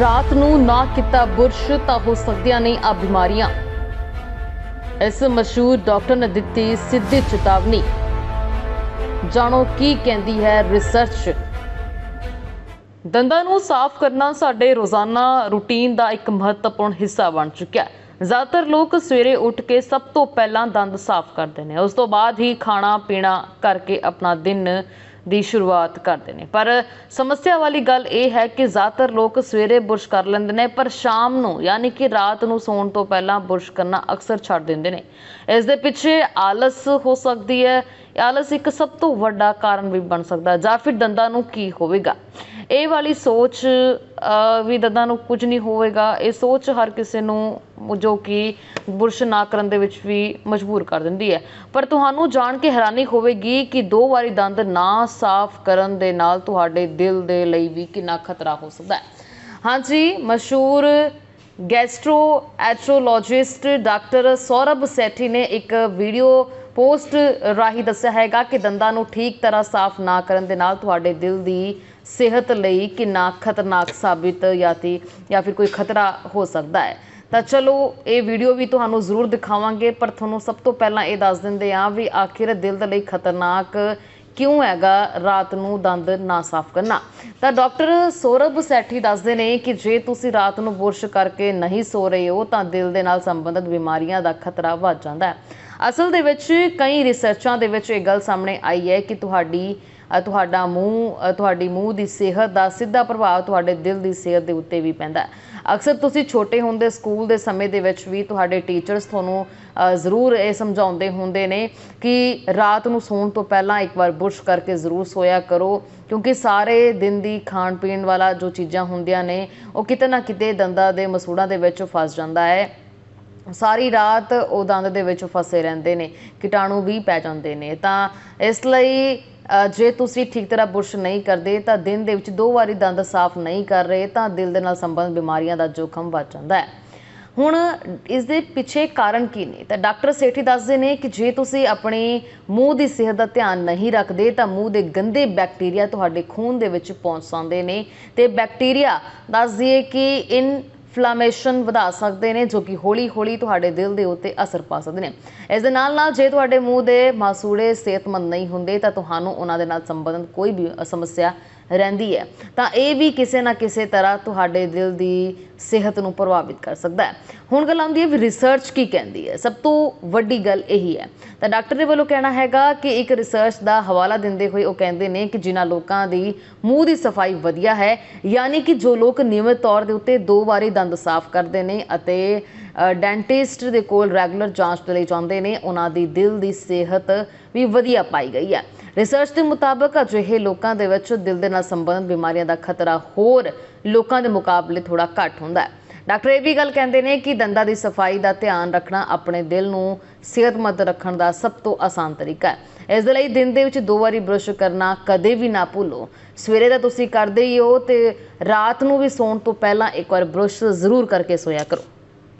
ਰਾਤ ਨੂੰ ਨਾ ਕੀਤਾ ਬੁਰਸ਼ ਤਾਂ ਹੋ ਸਕਦੀਆਂ ਨੇ ਆ ਬਿਮਾਰੀਆਂ। ਇਸ ਮਸ਼ਹੂਰ ਡਾਕਟਰ ਨੇ ਦਿੱਤੀ ਸਿੱਧੀ ਚੇਤਾਵਨੀ। ਜਾਣੋ ਕੀ ਕਹਿੰਦੀ ਹੈ ਰਿਸਰਚ। ਦੰਦਾਂ ਨੂੰ ਸਾਫ਼ ਕਰਨਾ ਸਾਡੇ ਰੋਜ਼ਾਨਾ ਰੁਟੀਨ ਦਾ ਇੱਕ ਮਹੱਤਵਪੂਰਨ ਹਿੱਸਾ ਬਣ ਚੁੱਕਿਆ ਹੈ। ਜ਼ਿਆਦਾਤਰ ਲੋਕ ਸਵੇਰੇ ਉੱਠ ਕੇ ਸਭ ਤੋਂ ਪਹਿਲਾਂ ਦੰਦ ਸਾਫ਼ ਕਰਦੇ ਨੇ। ਉਸ ਤੋਂ ਬਾਅਦ ਹੀ ਖਾਣਾ ਪੀਣਾ ਕਰਕੇ ਆਪਣਾ ਦਿਨ ਦੀ ਸ਼ੁਰੂਆਤ ਕਰਦੇ ਨੇ। ਪਰ ਸਮੱਸਿਆ ਵਾਲੀ ਗੱਲ ਇਹ ਹੈ ਕਿ ਜ਼ਿਆਦਾਤਰ ਲੋਕ ਸਵੇਰੇ ਬੁਰਸ਼ ਕਰ ਲੈਂਦੇ ਨੇ, ਪਰ ਸ਼ਾਮ ਨੂੰ ਯਾਨੀ ਕਿ ਰਾਤ ਨੂੰ ਸੌਣ ਤੋਂ ਪਹਿਲਾਂ ਬੁਰਸ਼ ਕਰਨਾ ਅਕਸਰ ਛੱਡ ਦਿੰਦੇ ਨੇ। ਇਸ ਦੇ ਪਿੱਛੇ ਆਲਸ ਹੋ ਸਕਦੀ ਹੈ। ਆਲਸ ਇੱਕ ਸਭ ਤੋਂ ਵੱਡਾ ਕਾਰਨ ਵੀ ਬਣ ਸਕਦਾ ਜਾਂ ਫਿਰ ਦੰਦਾਂ ਨੂੰ ਕੀ ਹੋਵੇਗਾ? ਇਹ ਵਾਲੀ ਸੋਚ ਵੀ ਦੰਦਾਂ ਨੂੰ ਕੁਝ ਨਹੀਂ ਹੋਵੇਗਾ, ਇਹ ਸੋਚ ਹਰ ਕਿਸੇ ਨੂੰ ਜੋ ਕਿ ਬੁਰਸ਼ ਨਾ ਕਰਨ ਦੇ ਵਿੱਚ ਵੀ ਮਜਬੂਰ ਕਰ ਦਿੰਦੀ ਹੈ। ਪਰ ਤੁਹਾਨੂੰ ਜਾਣ ਕੇ ਹੈਰਾਨੀ ਹੋਵੇਗੀ ਕਿ ਦੋ ਵਾਰੀ ਦੰਦ ਨਾ ਸਾਫ਼ ਕਰਨ ਦੇ ਨਾਲ ਤੁਹਾਡੇ ਦਿਲ ਦੇ ਲਈ ਵੀ ਕਿੰਨਾ ਖਤਰਾ ਹੋ ਸਕਦਾ ਹੈ। ਹਾਂਜੀ, ਮਸ਼ਹੂਰ ਗੈਸਟ੍ਰੋ ਐਟਰੋਲੋਜਿਸਟ ਡਾਕਟਰ ਸੌਰਭ ਸੈਠੀ ਨੇ ਇੱਕ ਵੀਡੀਓ ਪੋਸਟ ਰਾਹੀਂ ਦੱਸਿਆ ਹੈਗਾ ਕਿ ਦੰਦਾਂ ਨੂੰ ਠੀਕ ਤਰ੍ਹਾਂ ਸਾਫ਼ ਨਾ ਕਰਨ ਦੇ ਨਾਲ ਤੁਹਾਡੇ ਦਿਲ ਦੀ ਸਿਹਤ ਲਈ ਕਿੰਨਾ ਖਤਰਨਾਕ ਸਾਬਿਤ ਜਾਂ ਤੀ ਜਾਂ ਫਿਰ ਕੋਈ ਖਤਰਾ ਹੋ ਸਕਦਾ ਹੈ। ਤਾਂ ਚਲੋ, ਇਹ ਵੀਡੀਓ ਵੀ ਤੁਹਾਨੂੰ ਜ਼ਰੂਰ ਦਿਖਾਵਾਂਗੇ, ਪਰ ਤੁਹਾਨੂੰ ਸਭ ਤੋਂ ਪਹਿਲਾਂ ਇਹ ਦੱਸ ਦਿੰਦੇ ਹਾਂ ਵੀ ਆਖਿਰ ਦਿਲ ਦੇ ਲਈ ਖਤਰਨਾਕ ਕਿਉਂ ਹੈਗਾ ਰਾਤ ਨੂੰ ਦੰਦ ਨਾ ਸਾਫ਼ ਕਰਨਾ। ਤਾਂ ਡਾਕਟਰ ਸੌਰਭ ਸੈਠੀ ਦੱਸਦੇ ਨੇ ਕਿ ਜੇ ਤੁਸੀਂ ਰਾਤ ਨੂੰ ਬੁਰਸ਼ ਕਰਕੇ ਨਹੀਂ ਸੋ ਰਹੇ ਹੋ, ਤਾਂ ਦਿਲ ਦੇ ਨਾਲ ਸੰਬੰਧਿਤ ਬਿਮਾਰੀਆਂ ਦਾ ਖਤਰਾ ਵੱਧ ਜਾਂਦਾ ਹੈ। ਅਸਲ ਦੇ ਵਿੱਚ ਕਈ ਰਿਸਰਚਾਂ ਦੇ ਵਿੱਚ ਇਹ ਗੱਲ ਸਾਹਮਣੇ ਆਈ ਹੈ ਕਿ ਤੁਹਾਡੀ ਤੁਹਾਡਾ ਮੂੰਹ ਤੁਹਾਡੀ ਮੂੰਹ ਦੀ ਸਿਹਤ ਦਾ ਸਿੱਧਾ ਪ੍ਰਭਾਵ ਤੁਹਾਡੇ ਦਿਲ ਦੀ ਸਿਹਤ ਦੇ ਉੱਤੇ ਵੀ ਪੈਂਦਾ ਅਕਸਰ ਤੁਸੀਂ ਛੋਟੇ ਹੁੰਦੇ, ਸਕੂਲ ਦੇ ਸਮੇਂ ਦੇ ਵਿੱਚ ਵੀ ਤੁਹਾਡੇ ਟੀਚਰਸ ਤੁਹਾਨੂੰ ਜ਼ਰੂਰ ਇਹ ਸਮਝਾਉਂਦੇ ਹੁੰਦੇ ਨੇ ਕਿ ਰਾਤ ਨੂੰ ਸੌਣ ਤੋਂ ਪਹਿਲਾਂ ਇੱਕ ਵਾਰ ਬੁਰਸ਼ ਕਰਕੇ ਜ਼ਰੂਰ ਸੋਇਆ ਕਰੋ, ਕਿਉਂਕਿ ਸਾਰੇ ਦਿਨ ਦੀ ਖਾਣ ਪੀਣ ਵਾਲਾ ਜੋ ਚੀਜ਼ਾਂ ਹੁੰਦੀਆਂ ਨੇ, ਉਹ ਕਿਤੇ ਨਾ ਕਿਤੇ ਦੰਦਾਂ ਦੇ ਮਸੂੜਾਂ ਦੇ ਵਿੱਚ ਫਸ ਜਾਂਦਾ ਹੈ। ਸਾਰੀ ਰਾਤ ਉਹ ਦੰਦ ਦੇ ਵਿੱਚ ਫਸੇ ਰਹਿੰਦੇ ਨੇ, ਕੀਟਾਣੂ ਵੀ ਪੈ ਜਾਂਦੇ ਨੇ। ਤਾਂ ਇਸ ਲਈ ਜੇ ਤੁਸੀਂ ਠੀਕ ਤਰ੍ਹਾਂ ਬੁਰਸ਼ ਨਹੀਂ ਕਰਦੇ, ਤਾਂ ਦਿਨ ਦੇ ਵਿੱਚ ਦੋ ਵਾਰੀ ਦੰਦ ਸਾਫ਼ ਨਹੀਂ ਕਰ ਰਹੇ, ਤਾਂ ਦਿਲ ਦੇ ਨਾਲ ਸੰਬੰਧ ਬਿਮਾਰੀਆਂ ਦਾ ਜੋਖਮ ਵੱਧ ਜਾਂਦਾ ਹੈ। ਹੁਣ ਇਸ ਦੇ ਪਿੱਛੇ ਕਾਰਨ ਕੀ ਨੇ? ਤਾਂ ਡਾਕਟਰ ਸੇਠੀ ਦੱਸਦੇ ਨੇ ਕਿ ਜੇ ਤੁਸੀਂ ਆਪਣੇ ਮੂੰਹ ਦੀ ਸਿਹਤ ਦਾ ਧਿਆਨ ਨਹੀਂ ਰੱਖਦੇ, ਤਾਂ ਮੂੰਹ ਦੇ ਗੰਦੇ ਬੈਕਟੀਰੀਆ ਤੁਹਾਡੇ ਖੂਨ ਦੇ ਵਿੱਚ ਪਹੁੰਚ ਜਾਂਦੇ ਨੇ। ਤੇ ਬੈਕਟੀਰੀਆ ਦੱਸਦੀਏ ਕਿ ਇਨ ਫਲਾਮੇਸ਼ਨ ਵਧਾ ਸਕਦੇ ਨੇ, ਜੋ ਕਿ ਹੌਲੀ-ਹੌਲੀ ਤੁਹਾਡੇ ਦਿਲ ਦੇ ਉੱਤੇ ਅਸਰ ਪਾ ਸਕਦੇ ਨੇ। ਇਸ ਦੇ ਨਾਲ ਨਾਲ ਜੇ ਤੁਹਾਡੇ ਮੂੰਹ ਦੇ ਮਾਸੂੜੇ ਸਿਹਤਮੰਦ ਨਹੀਂ ਹੁੰਦੇ, ਤਾਂ ਤੁਹਾਨੂੰ ਉਹਨਾਂ ਦੇ ਨਾਲ ਸੰਬੰਧਿਤ ਕੋਈ ਵੀ ਸਮੱਸਿਆ ਰਹਿੰਦੀ ਹੈ। ਤਾਂ ਇਹ ਵੀ ਕਿਸੇ ਨਾ ਕਿਸੇ ਤਰ੍ਹਾਂ ਤੁਹਾਡੇ ਦਿਲ ਦੀ ਸਿਹਤ ਨੂੰ ਪ੍ਰਭਾਵਿਤ ਕਰ ਸਕਦਾ ਹੈ। ਹੁਣ ਗੱਲ ਆਉਂਦੀ ਹੈ ਵੀ ਰਿਸਰਚ ਕੀ ਕਹਿੰਦੀ ਹੈ। ਸਭ ਤੋਂ ਵੱਡੀ ਗੱਲ ਇਹੀ ਹੈ। ਤਾਂ ਡਾਕਟਰ ਦੇ ਵੱਲੋਂ ਕਹਿਣਾ ਹੈਗਾ ਕਿ ਇੱਕ ਰਿਸਰਚ ਦਾ ਹਵਾਲਾ ਦਿੰਦੇ ਹੋਏ ਉਹ ਕਹਿੰਦੇ ਨੇ ਕਿ ਜਿਨ੍ਹਾਂ ਲੋਕਾਂ ਦੀ ਮੂੰਹ ਦੀ ਸਫ਼ਾਈ ਵਧੀਆ ਹੈ, ਯਾਨੀ ਕਿ ਜੋ ਲੋਕ ਨਿਯਮਿਤ ਤੌਰ ਦੇ ਉੱਤੇ ਦੋ ਵਾਰੀ ਦੰਦ ਸਾਫ਼ ਕਰਦੇ ਨੇ ਅਤੇ ਡੈਂਟਿਸਟ ਦੇ ਕੋਲ ਰੈਗੂਲਰ ਜਾਂਚ ਦੇ ਲਈ ਜਾਂਦੇ ਨੇ, ਉਹਨਾਂ ਦੀ ਦਿਲ ਦੀ ਸਿਹਤ ਵੀ ਵਧੀਆ ਪਾਈ ਗਈ ਹੈ। ਰਿਸਰਚ ਦੇ ਮੁਤਾਬਕ ਅਜਿਹੇ ਲੋਕਾਂ ਦੇ ਵਿੱਚ ਦਿਲ ਦੇ ਨਾਲ ਸੰਬੰਧਿਤ ਬਿਮਾਰੀਆਂ ਦਾ ਖਤਰਾ ਹੋਰ ਲੋਕਾਂ ਦੇ ਮੁਕਾਬਲੇ ਥੋੜਾ ਘੱਟ ਹੁੰਦਾ ਹੈ। ਡਾਕਟਰ ਇਹ ਵੀ ਗੱਲ ਕਹਿੰਦੇ ਨੇ ਕਿ ਦੰਦਾਂ ਦੀ ਸਫ਼ਾਈ ਦਾ ਧਿਆਨ ਰੱਖਣਾ ਆਪਣੇ ਦਿਲ ਨੂੰ ਸਿਹਤਮੰਦ ਰੱਖਣ ਦਾ ਸਭ ਤੋਂ ਆਸਾਨ ਤਰੀਕਾ ਹੈ। ਇਸ ਦੇ ਲਈ ਦਿਨ ਦੇ ਵਿੱਚ ਦੋ ਵਾਰੀ ਬੁਰਸ਼ ਕਰਨਾ ਕਦੇ ਵੀ ਨਾ ਭੁੱਲੋ। ਸਵੇਰੇ ਤਾਂ ਤੁਸੀਂ ਕਰਦੇ ਹੀ ਹੋ ਤੇ ਰਾਤ ਨੂੰ ਵੀ ਸੌਣ ਤੋਂ ਪਹਿਲਾਂ ਇੱਕ ਵਾਰ ਬੁਰਸ਼ ਜ਼ਰੂਰ ਕਰਕੇ ਸੋਇਆ ਕਰੋ।